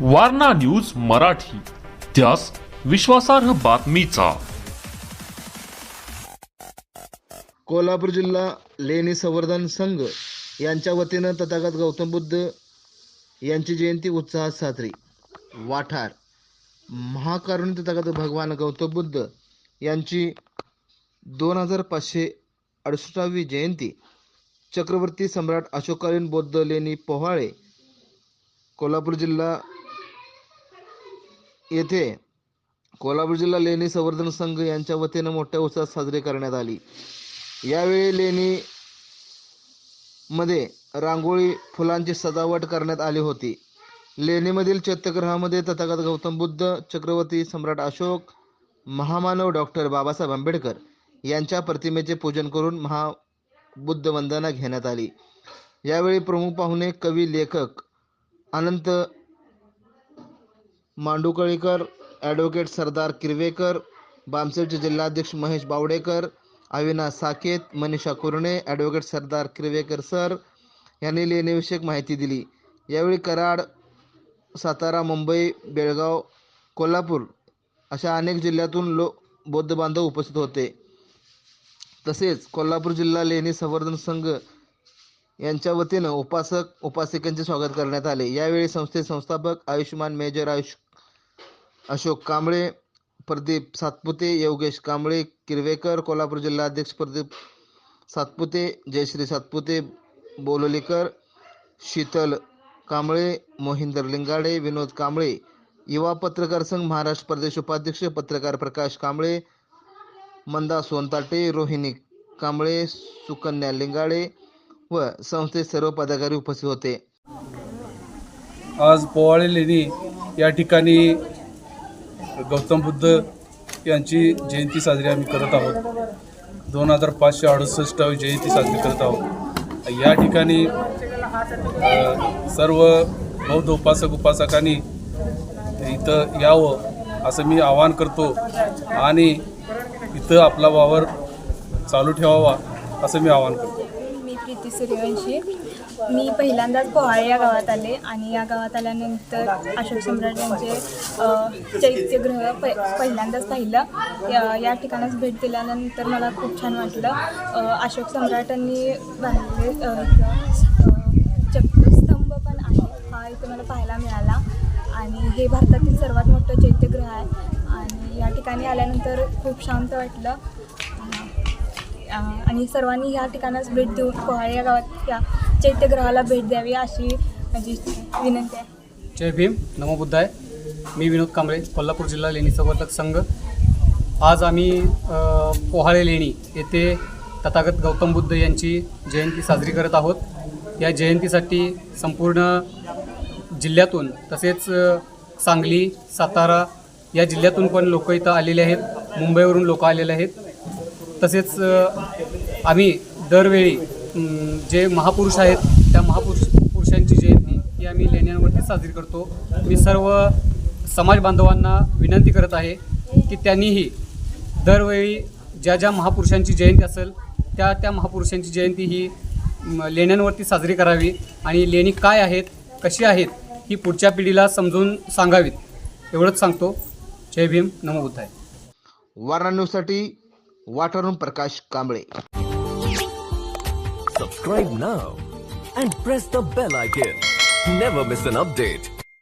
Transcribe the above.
Warna news Marathi. त्यास विश्वासार्ह बातमीचा. कोल्हापूर जिल्हा लेणी संवर्धन संघ यांच्या वतीनं तथागत गौतम बुद्ध यांची जयंती उत्साहात साजरी. वाठार. महाकारुण तथागत भगवान गौतम बुद्ध यांची दोन हजार पाचशे अडुसष्टावी जयंती. चक्रवर्ती सम्राट अशोकालीन बौद्ध लेणी पोहाळे कोल्हापूर जिल्हा येथे कोल्हापूर जिल्हा लेणी संवर्धन संघ यांच्या वतीनं मोठ्या उत्साहात साजरी करण्यात आली. यावेळी लेणी मध्ये रांगोळी फुलांची सजावट करण्यात आली होती. लेणीमधील चैत्यग्रहामध्ये तथागत गौतम बुद्ध चक्रवर्ती सम्राट अशोक महामानव डॉक्टर बाबासाहेब आंबेडकर यांच्या प्रतिमेचे पूजन करून महाबुद्ध वंदना घेण्यात आली. यावेळी प्रमुख पाहुणे कवी लेखक अनंत मांडुकळीकर ॲडव्होकेट सरदार किरवेकर बामसेटचे जिल्हाध्यक्ष महेश बावडेकर अविनाश साकेत मनीषा कुरणे ॲडव्होकेट सरदार किरवेकर सर यांनी लेणीविषयक माहिती दिली. यावेळी कराड सातारा मुंबई बेळगाव कोल्हापूर अशा अनेक जिल्ह्यातून लो बौद्ध बांधव उपस्थित होते. तसेच कोल्हापूर जिल्हा लेणी संवर्धन संघ यांच्या वतीनं उपासक उपासिकांचे स्वागत करण्यात आले. यावेळी संस्थे संस्थापक आयुष्यमान मेजर आयुष अशोक कांबळे प्रदीप सातपुते योगेश कांबळे किरवेकर कोल्हापूर जिल्हाध्यक्ष प्रदीप सातपुते जयश्री सातपुते बोलोलीकर शीतल कांबळे मोहिंदर लिंगाडे विनोद कांबळे युवा पत्रकार संघ महाराष्ट्र प्रदेश उपाध्यक्ष पत्रकार प्रकाश कांबळे मंदा सोनताटे रोहिणी कांबळे सुकन्या लिंगाडे व संस्थेत सर्व पदाधिकारी उपस्थित होते. आज पोवाळे लेणी या ठिकाणी गौतम बुद्ध यांची जयंती साजरी आम्ही करत आहोत. दोन हजार पाचशे अडुसष्टावी जयंती साजरी करत आहोत. या ठिकाणी सर्व बौद्ध उपासक उपासकांनी इथं यावं असं मी आवाहन करतो आणि इथं आपला वावर चालू ठेवावा असं मी आवाहन करतो. मी प्रीती सूर्यवंशी मी पहिल्यांदाच पोहाळे या गावात आले आणि या गावात आल्यानंतर अशोक सम्राट यांचे चैत्यगृह प पहिल्यांदाच पाहिलं. या या ठिकाणाच भेट दिल्यानंतर मला खूप छान वाटलं. अशोक सम्राटांनी बांधले चक्रस्तंभ पण आहे. हा इथे मला पाहायला मिळाला. आणि हे भारतातील सर्वात मोठं चैत्यगृह आहे. आणि या ठिकाणी आल्यानंतर खूप शांत वाटलं. आणि सर्वांनी ह्या ठिकाणास भेट देऊन पोहाळे या गावात या चैत्यगृहाला भेट द्यावी अशी माझी विनंती आहे. जय भीम. नमो बुद्धाय. मी विनोद कांबळे कोल्हापूर जिल्हा लेणी संवर्धक संघ. आज आम्ही पोहाळे लेणी येथे तथागत गौतम बुद्ध यांची जयंती साजरी करत आहोत. या जयंतीसाठी संपूर्ण जिल्ह्यातून तसेच सांगली सातारा या जिल्ह्यातून पण लोक इथं आलेले आहेत. मुंबईवरून लोक आलेले आहेत. तसेच आम्ही दरवेळी जे महापुरुष आहेत त्या महापुरुष पुरुषांची जयंती ही आम्ही लेण्यांवरती साजरी करतो. मी सर्व समाज बांधवांना विनंती करत आहे की त्यांनीही दरवेळी ज्या ज्या महापुरुषांची जयंती असेल त्या त्या महापुरुषांची जयंती ही लेण्यांवरती साजरी करावी आणि लेणी काय आहेत कशी आहेत ही पुढच्या पिढीला समजून सांगावीत. एवढंच सांगतो. जय भीम. नमो बुद्धाय. वारणा न्यूजसाठी वाठारून प्रकाश Kamble Subscribe now and press the bell icon. Never miss an update.